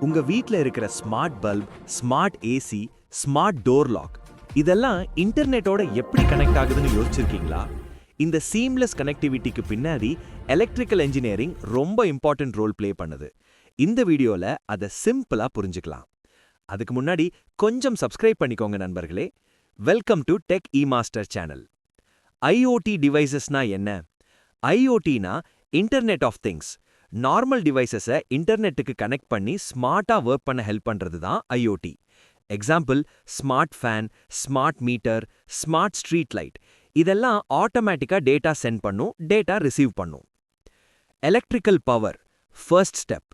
உங்க வீட்ல இருக்கிற smart bulb smart AC smart door lock இதெல்லாம் இன்டர்நெட்டோட எப்படி கனெக்ட் ஆகுதுன்னு யோசிச்சிருக்கீங்களா? இந்த சீம்லெஸ் கனெக்டிவிட்டிக்கு பின்னாடி எலக்ட்ரிக்கல் இன்ஜினியரிங் ரொம்ப இம்பார்ட்டன்ட் ரோல் ப்ளே பண்ணுது. இந்த வீடியோல அதை சிம்பிளா புரிஞ்சுக்கலாம். அதுக்கு முன்னாடி கொஞ்சம் சப்ஸ்கிரைப் பண்ணிக்கோங்க நண்பர்களே. Welcome to tech E master channel IoT டிவைசஸ்னா என்ன? ஐஓடினா இன்டர்நெட் ஆஃப் திங்ஸ் நார்மல் டிவைசஸை இன்டர்நெட்டுக்கு கனெக்ட் பண்ணி ஸ்மார்ட்டா ஒர்க் பண்ண ஹெல்ப் பண்றது தான் IoT example smart fan smart meter smart street light இதெல்லாம் ஆட்டோமேட்டிக்கா டேட்டா சென்ட் பண்ணும் டேட்டா ரிசீவ் பண்ணும். Electrical power first step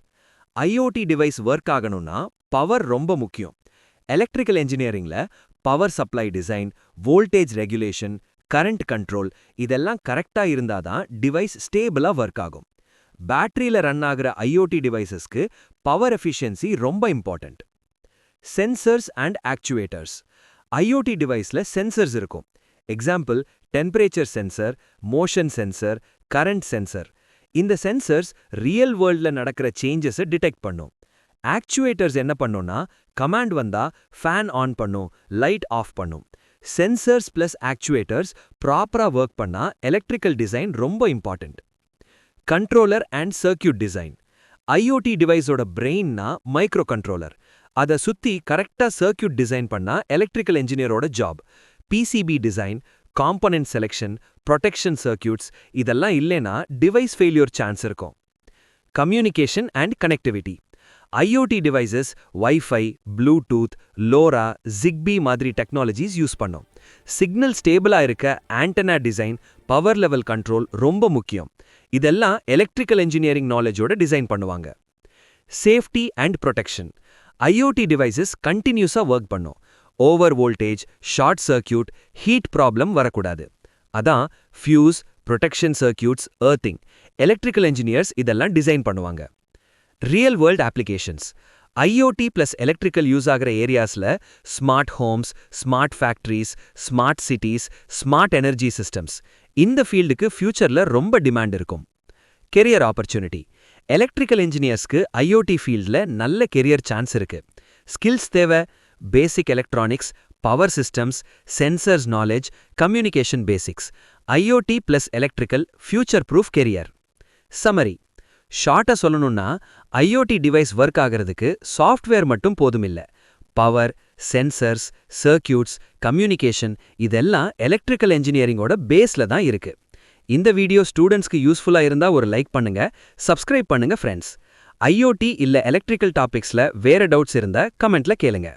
IoT device work ஆகணும்னா பவர் ரொம்ப முக்கியம். Electrical இன்ஜினியரிங்ல power supply design voltage regulation current control இதெல்லாம் கரெக்டா இருந்தாதான் டிவைஸ் ஸ்டேபிளா ஒர்க் ஆகும். பேட்டரியில ரன் ஆகிற ஐஓடி டிவைசஸ்க்கு பவர் எஃபிஷியன்சி ரொம்ப important. Sensors and actuators. IoT டிவைஸ்ல sensors இருக்கும். Example temperature sensor motion sensor current sensor. இந்த சென்சர்ஸ் ரியல் வேர்ல்டில் நடக்கிற சேஞ்சஸை டிடெக்ட் பண்ணும். ஆக்சுவேட்டர்ஸ் என்ன பண்ணும்னா கமாண்ட் வந்தா ஃபேன் ஆன் பண்ணும் லைட் ஆஃப் பண்ணும். சென்சர்ஸ் பிளஸ் ஆக்சுவேட்டர்ஸ் ப்ராப்பரா ஒர்க் பண்ணா எலக்ட்ரிக்கல் டிசைன் ரொம்ப important. Controller and circuit design IoT டிவைஸோட பிரெயின்னா மைக்ரோ கண்ட்ரோலர் அதை சுத்தி கரெக்டா சர்க்கியூட் டிசைன் பண்ணா electrical இன்ஜினியரோட job PCB design component selection protection circuits இதெல்லாம் இல்லைனா டிவைஸ் ஃபெயிலியர் சான்ஸ் இருக்கும். Communication and connectivity IoT devices WiFi Bluetooth LoRa Zigbee மாதிரி டெக்னாலஜிஸ் யூஸ் பண்ணும். சிக்னல் ஸ்டேபிளா இருக்க antenna design power level control ரொம்ப முக்கியம். இதெல்லாம் எலக்ட்ரிக்கல் இன்ஜினியரிங் நாலேஜோட டிசைன் பண்ணுவாங்க. Safety and protection IoT devices கண்டினியூஸா ஒர்க் பண்ணும். Over voltage short circuit heat problem வரக்கூடாது. அதான் fuse protection circuits earthing electrical engineers இதெல்லாம் டிசைன் பண்ணுவாங்க. Real world applications IoT plus electrical use ஆகிற ஏரியாஸ்ல smart homes smart factories smart cities smart energy systems இந்த ஃபீல்டுக்கு ஃபியூச்சரில் ரொம்ப டிமாண்ட் இருக்கும். கெரியர் ஆப்பர்ச்சுனிட்டி எலக்ட்ரிக்கல் இன்ஜினியர்ஸ்க்கு ஐஓடி ஃபீல்டில் நல்ல கெரியர் சான்ஸ் இருக்கு. ஸ்கில்ஸ் தேவை. Basic electronics power systems sensors knowledge communication basics IoT plus electrical future proof career summary ஷார்ட்டா சொல்லணும்னா ஐஓடி டிவைஸ் ஒர்க் ஆகிறதுக்கு சாஃப்ட்வேர் மட்டும் போதுமில்ல. பவர் சென்சர்ஸ் சர்க்கியூட்ஸ் கம்யூனிகேஷன் இதெல்லாம் எலக்ட்ரிக்கல் இன்ஜினியரிங்கோட பேஸ்ல தான் இருக்கு. இந்த வீடியோ ஸ்டூடெண்ட்ஸ்க்கு யூஸ்ஃபுல்லா இருந்தா ஒரு லைக் பண்ணுங்க சப்ஸ்கிரைப் பண்ணுங்க ஃப்ரெண்ட்ஸ் ஐஓடி இல்ல எலக்ட்ரிக்கல் டாபிக்ஸ்ல வேற டவுட்ஸ் இருந்தால் கமெண்ட்ல கேளுங்க.